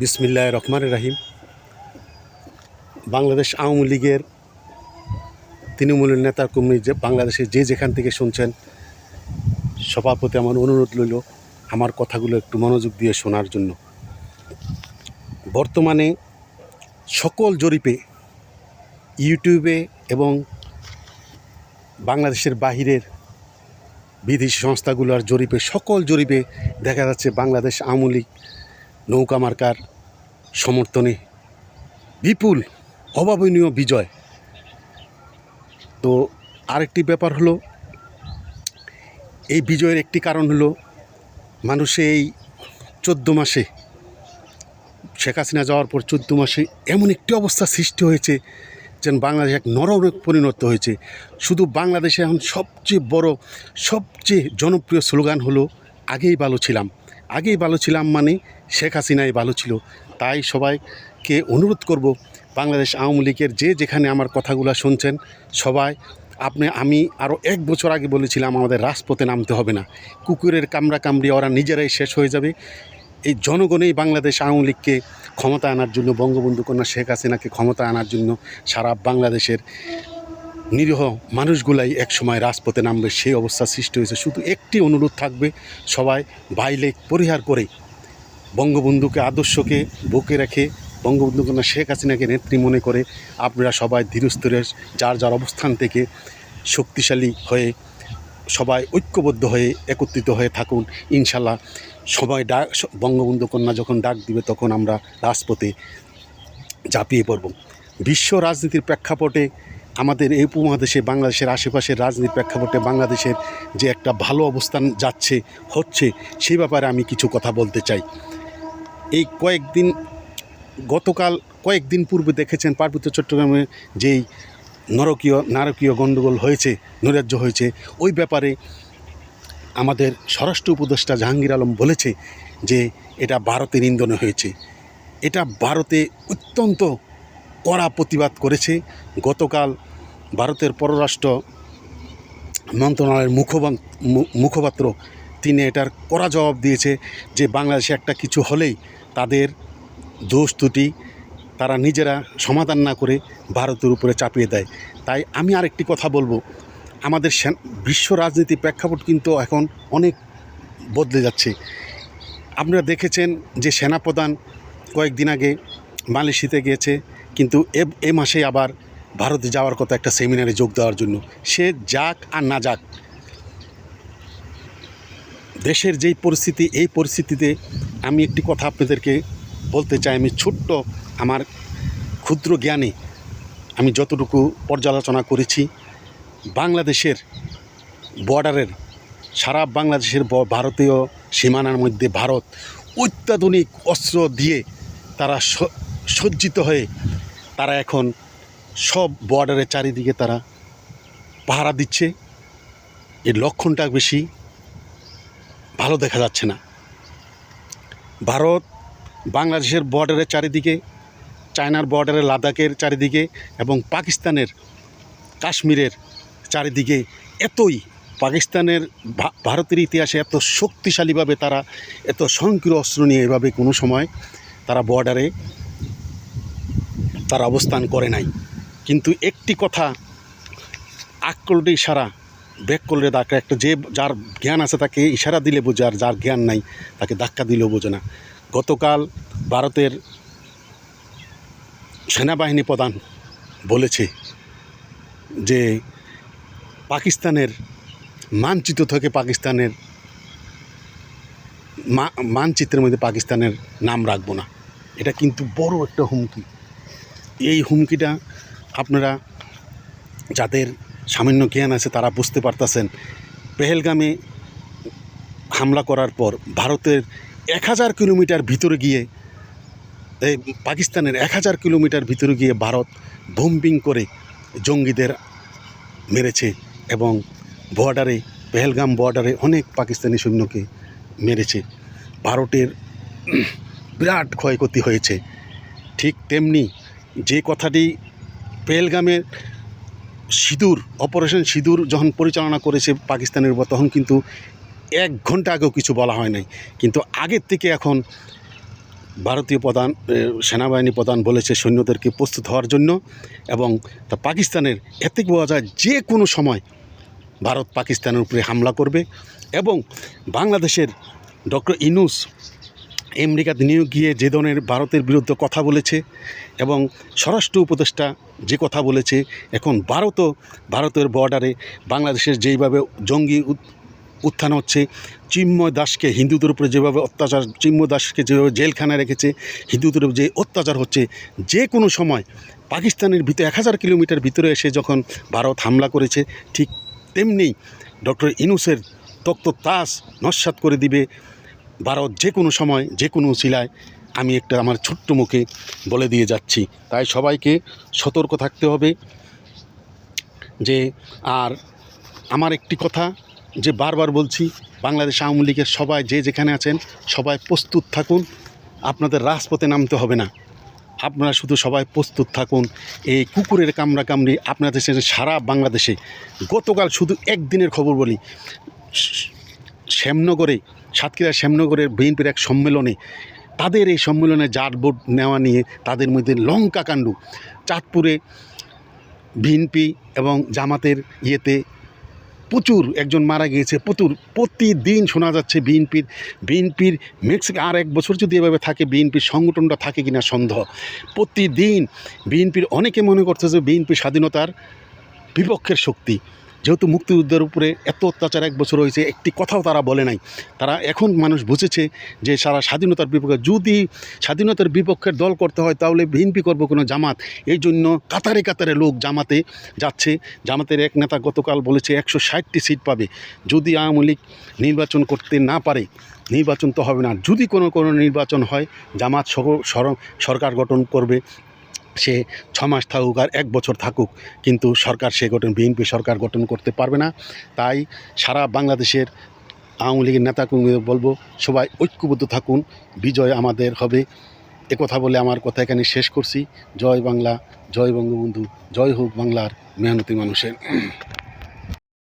বিসমিল্লাহ রহমান রাহিম। বাংলাদেশ আওয়ামী লীগের তৃণমূলের নেতা কর্মী যে বাংলাদেশে যে যেখান থেকে শুনছেন সবার প্রতি আমার অনুরোধ রইল আমার কথাগুলো একটু মনোযোগ দিয়ে শোনার জন্য। বর্তমানে সকল জরিপে ইউটিউবে এবং বাংলাদেশের বাহিরের বিদেশি সংস্থাগুলোর জরিপে সকল জরিপে দেখা যাচ্ছে বাংলাদেশ আওয়ামী লীগ নৌকা মার্কার সমর্থনে বিপুল অভাবনীয় বিজয়। তো আরেকটি ব্যাপার হলো, এই বিজয়ের একটি কারণ হলো, মানুষে এই চোদ্দ মাসে, শেখ হাসিনা যাওয়ার পর চোদ্দ মাসে এমন একটি অবস্থা সৃষ্টি হয়েছে, যেন বাংলাদেশ এক নরকে পরিণত হয়েছে। শুধু বাংলাদেশে এখন সবচেয়ে বড়, সবচেয়ে জনপ্রিয় স্লোগান হলো, আগেই ভালো ছিলাম। আগেই ভালো ছিলাম মানে শেখ হাসিনাই ভালো ছিল। তাই সবাইকে অনুরোধ করব, বাংলাদেশ আওয়ামী লীগের যে যেখানে আমার কথাগুলো শুনছেন সবাই, আপনি, আমি আরও এক বছর আগে বলেছিলাম, আমাদের রাজপথে নামতে হবে না। কুকুরের কামড়া কামড়ি ওরা নিজেরাই শেষ হয়ে যাবে। এই জনগণেই বাংলাদেশ আওয়ামী লীগকে ক্ষমতা আনার জন্য, বঙ্গবন্ধু কন্যা শেখ হাসিনাকে ক্ষমতা আনার জন্য সারা বাংলাদেশের নিরীহ মানুষগুলাই একসময় রাজপথে নামবে সেই অবস্থা সৃষ্টি হয়েছে। শুধু একটি অনুরোধ থাকবে, সবাই বাইলেক পরিহার করে বঙ্গবন্ধুকে আদর্শকে বুকে রেখে বঙ্গবন্ধু কন্যা শেখ হাসিনাকে নেত্রী মনে করে আপনারা সবাই ধীরস্থিরে, যার যার অবস্থান থেকে শক্তিশালী হয়ে সবাই ঐক্যবদ্ধ হয়ে একত্রিত হয়ে থাকুন। ইনশাল্লাহ সবাই ডাক বঙ্গবন্ধু কন্যা যখন ডাক দিবে তখন আমরা রাজপথে ঝাঁপিয়ে পড়ব। বিশ্ব রাজনীতির প্রেক্ষাপটে আমাদের এই উপমহাদেশে, বাংলাদেশের আশেপাশের রাজনীতির প্রেক্ষাপটে বাংলাদেশের যে একটা ভালো অবস্থান যাচ্ছে, হচ্ছে, সেই ব্যাপারে আমি কিছু কথা বলতে চাই। এই কয়েকদিন, গতকাল কয়েকদিন পূর্বে দেখেছেন পার্বত্য চট্টগ্রামে যেই নরকীয়, নারকীয় গণ্ডগোল হয়েছে, নৈরাজ্য হয়েছে, ওই ব্যাপারে আমাদের স্বরাষ্ট্র উপদেষ্টা জাহাঙ্গীর আলম বলেছে যে এটা ভারতের ইন্ধনে হয়েছে। এটা ভারতে অত্যন্ত কড়া প্রতিবাদ করেছে। গতকাল ভারতের পররাষ্ট্র মন্ত্রণালয়ের মুখপাত্র তিনি এটার কড়া জবাব দিয়েছে যে, বাংলাদেশে একটা কিছু হলেই তাদের দোষ ত্রুটি তারা নিজেরা সমাধান না করে ভারতের উপরে চাপিয়ে দেয়। তাই আমি আরেকটি কথা বলব। আমাদের বিশ্ব রাজনীতি প্রেক্ষাপট কিন্তু এখন অনেক বদলে যাচ্ছে। আপনারা দেখেছেন যে, সেনাপ্রধান কয়েকদিন আগে মালয়েশিয়াতে গিয়েছে, কিন্তু এ এ মাসে আবার ভারতে যাওয়ার কথা একটা সেমিনারে যোগ দেওয়ার জন্য। সে যাক আর না যাক, দেশের যেই পরিস্থিতি, এই পরিস্থিতিতে আমি একটি কথা আপনাদেরকে বলতে চাই। আমি ছোট্ট আমার ক্ষুদ্র জ্ঞানে আমি যতটুকু পর্যালোচনা করেছি, বাংলাদেশের বর্ডারের, সারা বাংলাদেশের ভারতীয় সীমানার মধ্যে ভারত অত্যাধুনিক অস্ত্র দিয়ে তারা সজ্জিত হয়ে তারা এখন সব বর্ডারের চারিদিকে তারা পাহারা দিচ্ছে। এর লক্ষণটা বেশি ভালো দেখা যাচ্ছে না। ভারত বাংলাদেশের বর্ডারের চারিদিকে, চায়নার বর্ডারের লাদাখের চারিদিকে এবং পাকিস্তানের কাশ্মীরের চারিদিকে এতই পাকিস্তানের ভারতের ইতিহাসে এত শক্তিশালীভাবে তারা এত সংকীর্ণ অস্ত্র নিয়ে এভাবে কোনো সময় তারা বর্ডারে তারা অবস্থান করে নাই। কিন্তু একটি কথা আক্রলটি ইশারা, ব্যাক করলে তাকে একটা যে যার জ্ঞান আছে তাকে ইশারা দিলে বোঝে, আর যার জ্ঞান নাই তাকে ধাক্কা দিলেও বোঝে না। গতকাল ভারতের সেনাবাহিনী প্রধান বলেছে যে পাকিস্তানের মানচিত্র থেকে পাকিস্তানের মানচিত্রের মধ্যে পাকিস্তানের নাম রাখব না। এটা কিন্তু বড় একটা হুমকি। এই হুমকিটা আপনারা যাদের সামান্য জ্ঞান আছে তারা বুঝতে পারতেছেন। পেহেলগামে হামলা করার পর ভারতের এক হাজার কিলোমিটার ভিতরে গিয়ে, এই পাকিস্তানের এক হাজার কিলোমিটার ভিতরে গিয়ে ভারত বোম্বিং করে জঙ্গিদের মেরেছে এবং বর্ডারে, পেহেলগাম বর্ডারে অনেক পাকিস্তানি সৈন্যকে মেরেছে। ভারতের বিরাট ক্ষয়ক্ষতি হয়েছে। ঠিক তেমনি যে কথাটি পেহেলগামের সিঁদুর, অপারেশন সিঁদুর যখন পরিচালনা করেছে পাকিস্তানের উপর, তখন কিন্তু এক ঘণ্টা আগেও কিছু বলা হয় নাই। কিন্তু আগের থেকে এখন ভারতীয় প্রধান সেনাবাহিনী প্রধান বলেছে সৈন্যদেরকে প্রস্তুত হওয়ার জন্য এবং তা পাকিস্তানের এতে বোঝা যায় যে কোনো সময় ভারত পাকিস্তানের উপরে হামলা করবে এবং বাংলাদেশের ডক্টর ইনুস আমেরিকাতে নিয়োগ গিয়ে যে ধরনের ভারতের বিরুদ্ধে কথা বলেছে এবং স্বরাষ্ট্র উপদেষ্টা যে কথা বলেছে, এখন ভারতও ভারতের বর্ডারে বাংলাদেশের যেইভাবে জঙ্গি উত্থান হচ্ছে, চিন্ময় দাসকে, হিন্দুদের উপরে যেভাবে অত্যাচার, চিন্ময় দাসকে যেভাবে জেলখানায় রেখেছে, হিন্দুদের যে অত্যাচার হচ্ছে, যে কোনো সময় পাকিস্তানের ভিতরে এক হাজার কিলোমিটার ভিতরে এসে যখন ভারত হামলা করেছে, ঠিক তেমনি ডক্টর ইনুসের তক্ত তাস নস্বাত করে দিবে। ভারত যে কোনো সময়, যে কোনো শিলায় আমি একটা আমার ছোট্ট মুখে বলে দিয়ে যাচ্ছি। তাই সবাইকে সতর্ক থাকতে হবে যে, আর আমার একটি কথা যে বারবার বলছি, বাংলাদেশ আওয়ামী লীগের সবাই যে যেখানে আছেন, সবাই প্রস্তুত থাকুন। আপনাদের রাজপথে নামতে হবে না। আপনারা শুধু সবাই প্রস্তুত থাকুন। এই কুকুরের কামড়া কামড়ি আপনাদের সারা বাংলাদেশে। গতকাল শুধু একদিনের খবর বলি। শ্যামনগরে সাতক্ষীরা শ্যামনগরের বিএনপির এক সম্মেলনে তাদের এই সম্মেলনে জাট ভোট নেওয়া নিয়ে তাদের মধ্যে লঙ্কা কাণ্ড। চাঁদপুরে বিএনপি এবং জামাতের ইয়েতে প্রচুর একজন মারা গিয়েছে, প্রচুর। প্রতিদিন শোনা যাচ্ছে বিএনপির বিএনপির মেক্সিকো আর এক বছর যদি এভাবে থাকে, বিএনপির সংগঠনটা থাকে কিনা সন্দেহ। প্রতিদিন বিএনপির অনেকে মনে করছে যে বিএনপি স্বাধীনতার বিপক্ষের শক্তি। যেহেতু মুক্তিযুদ্ধের উপরে এত অত্যাচার এক বছর হয়েছে, একটি কথাও তারা বলে নাই। তারা এখন মানুষ বুঝেছে যে সারা স্বাধীনতার বিপক্ষে, যদি স্বাধীনতার বিপক্ষের দল করতে হয়, তাহলে বিএনপি করব কোনো জামাত। এই জন্য কাতারে কাতারে লোক জামাতে যাচ্ছে। জামাতের এক নেতা গতকাল বলেছে, একশো ষাটটি সিট পাবে। যদি আওয়ামী লীগ নির্বাচন করতে না পারে, নির্বাচন তো হবে না। যদি কোনো কোনো নির্বাচন হয়, জামাত সরকার গঠন করবে। সে ছ মাস থাকুক আর এক বছর থাকুক, কিন্তু সরকার সে গঠন বিএনপি সরকার গঠন করতে পারবে না। তাই সারা বাংলাদেশের আওয়ামী লীগের নেতাকর্মীদের বলব, সবাই ঐক্যবদ্ধ থাকুন, বিজয় আমাদের হবে। কথা বলে আমার কথা এখানে শেষ করছি। জয় বাংলা, জয় বঙ্গবন্ধু, জয় হোক বাংলার মেহনতি মানুষের।